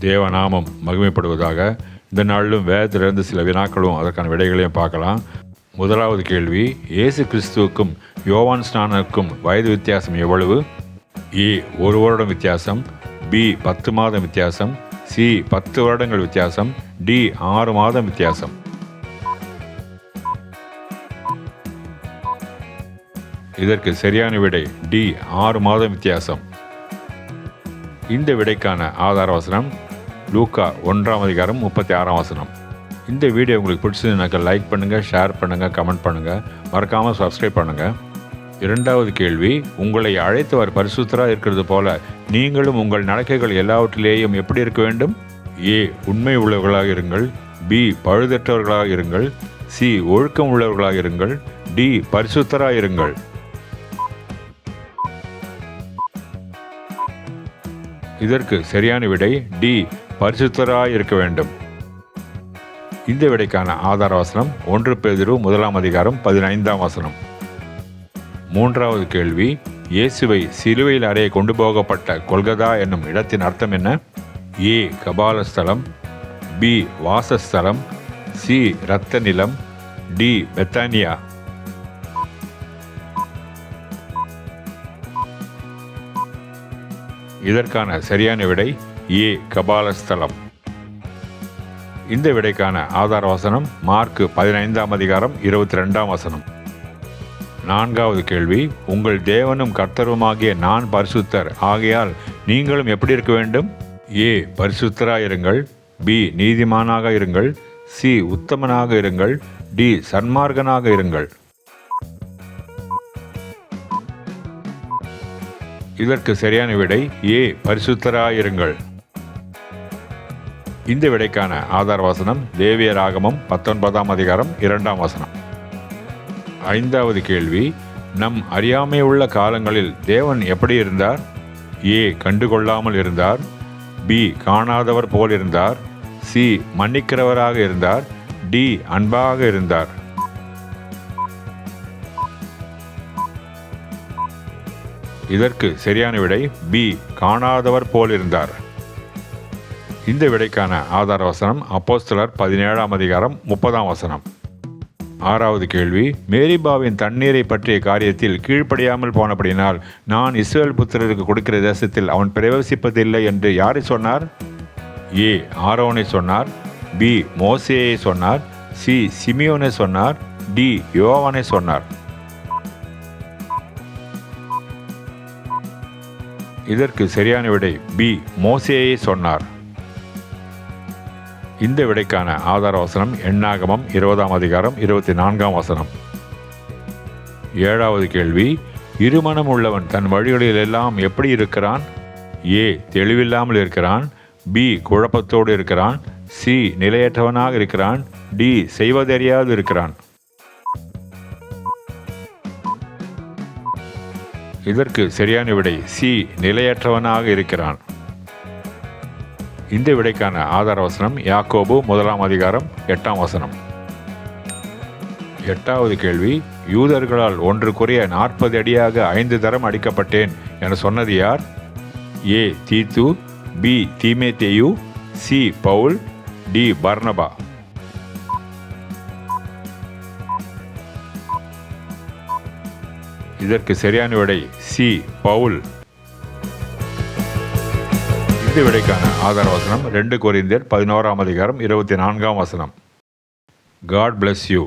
தேவநாமம் மகிமைப்படுவதாக இந்த நாளிலும் வேதத்திலிருந்து சில வினாக்களும் அதற்கான விடைகளையும் பார்க்கலாம். முதலாவது கேள்வி இயேசு கிறிஸ்துவுக்கும் யோவான் ஸ்நானுக்கும் வயது வித்தியாசம் எவ்வளவு? ஏ ஒரு வருடம் வித்தியாசம். பி பத்து மாதம் வித்தியாசம். சி பத்து வருடங்கள் வித்தியாசம். டி ஆறு மாதம் வித்தியாசம். இதற்கு சரியான விடை டி ஆறு மாதம் வித்தியாசம். இந்த விடைக்கான ஆதார வசனம் லூக்கா ஒன்றாம் அதிகாரம் முப்பத்தி ஆறாம் வசனம். இந்த வீடியோ உங்களுக்கு பிடிச்சதுனாக்கா லைக் பண்ணுங்கள் ஷேர் பண்ணுங்கள் கமெண்ட் பண்ணுங்கள் மறக்காமல் சப்ஸ்கிரைப் பண்ணுங்கள் இரண்டாவது கேள்வி உங்களை அழைத்தவர் பரிசுத்தராக இருக்கிறது போல நீங்களும் உங்கள் நடக்கைகள் எல்லாவற்றிலேயும் எப்படி இருக்க வேண்டும்? ஏ உண்மை உள்ளவர்களாக இருங்கள். பி பழுதற்றவர்களாக இருங்கள். சி ஒழுக்கம் உள்ளவர்களாக இருங்கள். டி பரிசுத்தராக இருங்கள். இதற்கு சரியான விடை டி பரிசுத்தராய் இருக்க வேண்டும் இந்த விடைக்கான ஆதார வசனம் ஒன்று பேதிரு முதலாம் அதிகாரம் பதினைந்தாம் வசனம். மூன்றாவது கேள்வி இயேசுவை சிலுவையில் அறைய கொண்டு போகப்பட்ட கொல்கதா என்னும் இடத்தின் அர்த்தம் என்ன? ஏ கபாலஸ்தலம் பி வாசஸ்தலம் சி இரத்த நிலம் டி பெத்தானியா? இதற்கான சரியான விடை ஏ கபாலஸ்தலம். இந்த விடைக்கான ஆதார வசனம் மார்க் பதினைந்தாம் அதிகாரம் இருபத்தி ரெண்டாம் வசனம். நான்காவது கேள்வி உங்கள் தேவனும் கர்த்தருமாகிய நான் பரிசுத்தர். ஆகையால் நீங்களும் எப்படி இருக்க வேண்டும்? ஏ பரிசுத்தராயிருங்கள். பி நீதிமானாக இருங்கள். சி உத்தமனாக இருங்கள். டி சன்மார்கனாக இருங்கள். இதற்கு சரியான விடை ஏ பரிசுத்தராயிருங்கள். இந்த விடைக்கான ஆதார வசனம் தேவிய ஆகமம் பத்தொன்பதாம் அதிகாரம் இரண்டாம் வசனம். ஐந்தாவது கேள்வி நம் அறியாமை உள்ள காலங்களில் தேவன் எப்படி இருந்தார்? ஏ கண்டுகொள்ளாமல் இருந்தார். பி காணாதவர் போல் இருந்தார். சி மன்னிக்கிறவராக இருந்தார். டி அன்பாக இருந்தார். இதற்கு சரியான விடை பி காணாதவர் போல் இருந்தார். இந்த விடைக்கான ஆதார வசனம் அப்போஸ்தலர் பதினேழாம் அதிகாரம் முப்பதாம் வசனம். ஆறாவது கேள்வி மேரிபாவின் தண்ணீரை பற்றிய காரியத்தில் கீழ்ப்படியாமல் போனபடினால் நான் இஸ்ரேல் புத்திரருக்கு கொடுக்கிற தேசத்தில் அவன் பிரவேசிப்பதில்லை என்று யாரை சொன்னார்? ஏ ஆரோனை சொன்னார். பி மோசேயை சொன்னார். சி சிமியோனை சொன்னார். டி யோவானை சொன்னார். இதற்கு சரியான விடை பி மோசேயை சொன்னார். இந்த விடைக்கான ஆதார வசனம் எண்ணாகமம் இருபதாம் அதிகாரம் இருபத்தி நான்காம் வசனம். ஏழாவது கேள்வி இருமனம் உள்ளவன் தன் வழிகளில் எல்லாம் எப்படி இருக்கிறான்? ஏ தெளிவில்லாமல் இருக்கிறான். பி குழப்பத்தோடு இருக்கிறான். சி நிலையற்றவனாக இருக்கிறான். டி செய்வதறியாது இருக்கிறான். இதற்கு சரியான விடை சி நிலையற்றவனாக இருக்கிறான். இந்த விடைக்கான ஆதார வசனம் யாக்கோபு முதலாம் அதிகாரம் எட்டாம் வசனம். எட்டாவது கேள்வி யூதர்களால் ஒன்று குறைய நாற்பது அடியாக ஐந்து தரம் அடிக்கப்பட்டேன் என சொன்னது யார்? ஏ தீத்து பி தீமே தேயு சி பவுல் டி பர்னபா. இதற்கு சரியான விடை சி பவுல் கேள்வி விடைக்கான ஆதார வசனம் ரெண்டு கொரிந்தியர் பதினோராம் அதிகாரம் இருபத்தி நான்காம் வசனம். God bless you